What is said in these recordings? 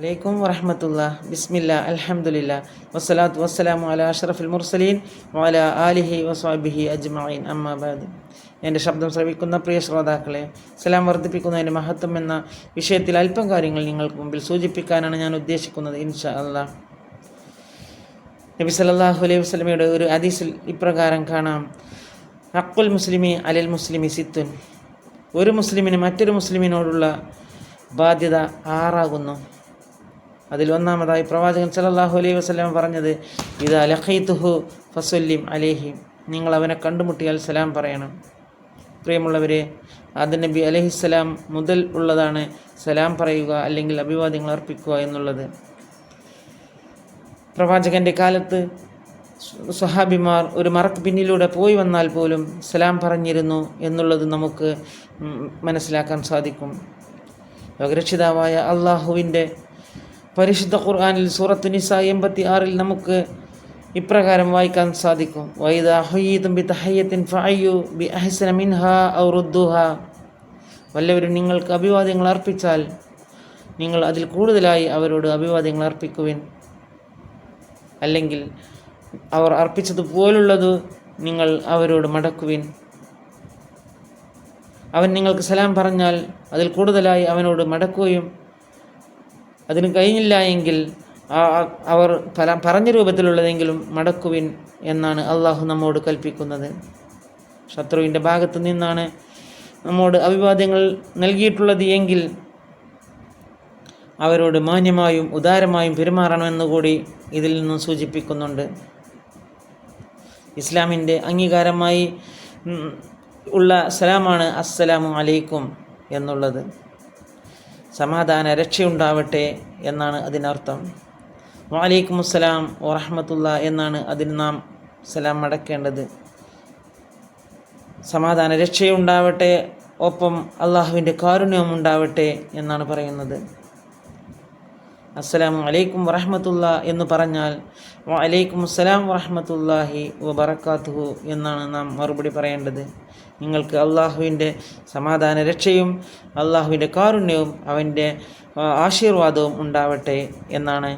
വലൈക്കും വറഹമത്തുള്ള ബിസ്മില്ല അലഹമുല്ല വസ്സലാത്തു വസ്സലാമു അല അഷ്റഫുൽ മുർസലീൻ വാല ആലിഹി വസ്വാബിഹി അജ്മഈൻ. അമ്മാബാദ് എന്റെ ശബ്ദം ശ്രവിക്കുന്ന പ്രിയ ശ്രോതാക്കളെ സലാം വർദ്ധിപ്പിക്കുന്നതിന്റെ മഹത്വം എന്ന വിഷയത്തിൽ അല്പം കാര്യങ്ങൾ നിങ്ങൾക്ക് മുമ്പിൽ സൂചിപ്പിക്കാനാണ് ഞാൻ ഉദ്ദേശിക്കുന്നത് ഇൻഷാ അല്ലാ നബി സല്ലല്ലാഹു അലൈഹി വസല്ലമയുടെ ഒരു ഹദീസിൽ ഇപ്രകാരം കാണാം. അക്കുൽ മുസ്ലിമി അലൽ മുസ്ലിമി സിത്തുൻ. ഒരു മുസ്ലിമിന് മറ്റൊരു മുസ്ലിമിനോടുള്ള ബാധ്യത ആറാകുന്നു. അതിൽ ഒന്നാമതായി പ്രവാചകൻ സലല്ലാഹു അലൈഹി വസല്ലം പറഞ്ഞത് ഇത് അലഹൈത്തുഹു ഫസുല്ലിം അലേഹിം. നിങ്ങൾ അവനെ കണ്ടുമുട്ടിയാൽ സലാം പറയണം. പ്രിയമുള്ളവരെ അത് നബി അലഹിസ്സലാം മുതൽ ഉള്ളതാണ് സലാം പറയുക അല്ലെങ്കിൽ അഭിവാദ്യങ്ങൾ അർപ്പിക്കുക എന്നുള്ളത്. പ്രവാചകന്റെ കാലത്ത് സ്വഹാബിമാർ ഒരു മറക്ക് പിന്നിലൂടെ പോയി വന്നാൽ പോലും സലാം പറഞ്ഞിരുന്നു എന്നുള്ളത് നമുക്ക് മനസ്സിലാക്കാൻ സാധിക്കും. ലോകരക്ഷിതാവായ അള്ളാഹുവിന്റെ പരിശുദ്ധ ഖുർആാനിൽ സൂറത്ത് നിസ എൺപത്തി ആറിൽ നമുക്ക് ഇപ്രകാരം വായിക്കാൻ സാധിക്കും. വൈദ ഫഅയ്യു വല്ലവരും നിങ്ങൾക്ക് അഭിവാദ്യങ്ങൾ അർപ്പിച്ചാൽ നിങ്ങൾ അതിൽ കൂടുതലായി അവരോട് അഭിവാദ്യങ്ങൾ അർപ്പിക്കുവിൻ. അല്ലെങ്കിൽ അവർ അർപ്പിച്ചതുപോലുള്ളത് നിങ്ങൾ അവരോട് മടക്കുവിൻ. അവൻ നിങ്ങൾക്ക് സലാം പറഞ്ഞാൽ അതിൽ കൂടുതലായി അവനോട് മടക്കുകയും അതിന് കഴിഞ്ഞില്ല എങ്കിൽ അവർ പല പറഞ്ഞ രൂപത്തിലുള്ളതെങ്കിലും മടക്കുവിൻ എന്നാണ് അള്ളാഹു നമ്മോട് കൽപ്പിക്കുന്നത്. ശത്രുവിന്റെ ഭാഗത്തു നിന്നാണ് നമ്മോട് അഭിവാദ്യങ്ങൾ നൽകിയിട്ടുള്ളത് എങ്കിൽ അവരോട് മാന്യമായും ഉദാരമായും പെരുമാറണമെന്ന് കൂടി ഇതിൽ നിന്നും സൂചിപ്പിക്കുന്നുണ്ട്. ഇസ്ലാമിന്റെ അംഗീകാരമായി ഉള്ള സലാമാണ് അസ്സലാമു അലൈക്കും എന്നുള്ളത്. സമാധാന രക്ഷയുണ്ടാവട്ടെ എന്നാണ് അതിനർത്ഥം. വാലൈക്കും അസ്സലാം വറഹമത്തുള്ള എന്നാണ് അതിന് നാം സലാം മടക്കേണ്ടത് സമാധാന രക്ഷയുണ്ടാവട്ടെ ഒപ്പം അള്ളാഹുവിന്റെ കാരുണ്യവും ഉണ്ടാവട്ടെ എന്നാണ് പറയുന്നത്. അസ്സലാമു അലൈക്കും വറഹമത്തുള്ള എന്ന് പറഞ്ഞാൽ വലൈക്കും അസ്സലാം വറഹമത്തുല്ലാഹി വബറക്കാത്തുഹു എന്നാണ് നാം മറുപടി പറയേണ്ടത്. നിങ്ങൾക്ക് അള്ളാഹുവിന്റെ സമാധാന രക്ഷയും അള്ളാഹുവിന്റെ കാരുണ്യവും അവന്റെ ആശീർവാദവും ഉണ്ടാവട്ടെ എന്നാണ്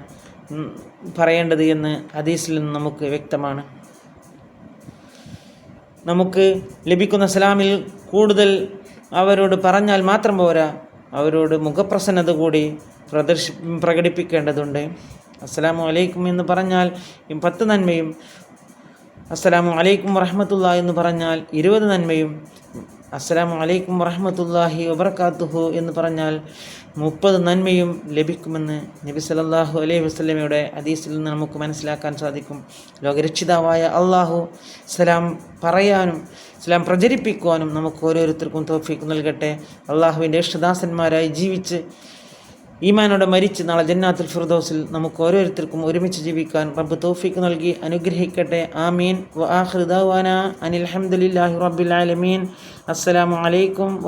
പറയേണ്ടത് എന്ന് ഹദീസിൽ നിന്ന് നമുക്ക് വ്യക്തമാണ്. നമുക്ക് ലഭിക്കുന്ന സലാമിൽ കൂടുതൽ അവരോട് പറഞ്ഞാൽ മാത്രം പോരാ അവരോട് മുഖപ്രസന്നത കൂടി പ്രദർശി പ്രകടിപ്പിക്കേണ്ടതുണ്ട്. അസ്സലാമു അലൈക്കും എന്ന് പറഞ്ഞാൽ പത്ത് നന്മയും അസ്സലാമു അലൈക്കും വറഹമത്തുള്ള എന്ന് പറഞ്ഞാൽ ഇരുപത് നന്മയും അസ്സലാമു അലൈക്കും വറഹമത്തല്ലാഹി വബർക്കാത്തുഹു എന്ന് പറഞ്ഞാൽ മുപ്പത് നന്മയും ലഭിക്കുമെന്ന് നബി സലല്ലാഹു അലൈഹി വസ്ലമയുടെ ഹദീസിൽ നിന്ന് നമുക്ക് മനസ്സിലാക്കാൻ സാധിക്കും. ലോകരക്ഷിതാവായ അള്ളാഹു സലാം പറയാനും സലാം പ്രചരിപ്പിക്കുവാനും നമുക്ക് ഓരോരുത്തർക്കും തോഫീക്ക് നൽകട്ടെ. അള്ളാഹുവിന്റെ ഇഷ്ടദാസന്മാരായി ജീവിച്ച് ഈമാനോടെ മരിച്ച് നാളെ ജന്നാത്തുൽ ഫിർദൗസിൽ നമുക്ക് ഓരോരുത്തർക്കും ഒരുമിച്ച് ജീവിക്കാൻ റബ്ബ് തോഫിക്ക് നൽകി അനുഗ്രഹിക്കട്ടെ. ആമീൻ. വ ആഖിറു വാഹമത്തല്ലാഹി റബ്ബിൽ ആലമീൻ. അസ്സലാമു അലൈക്കും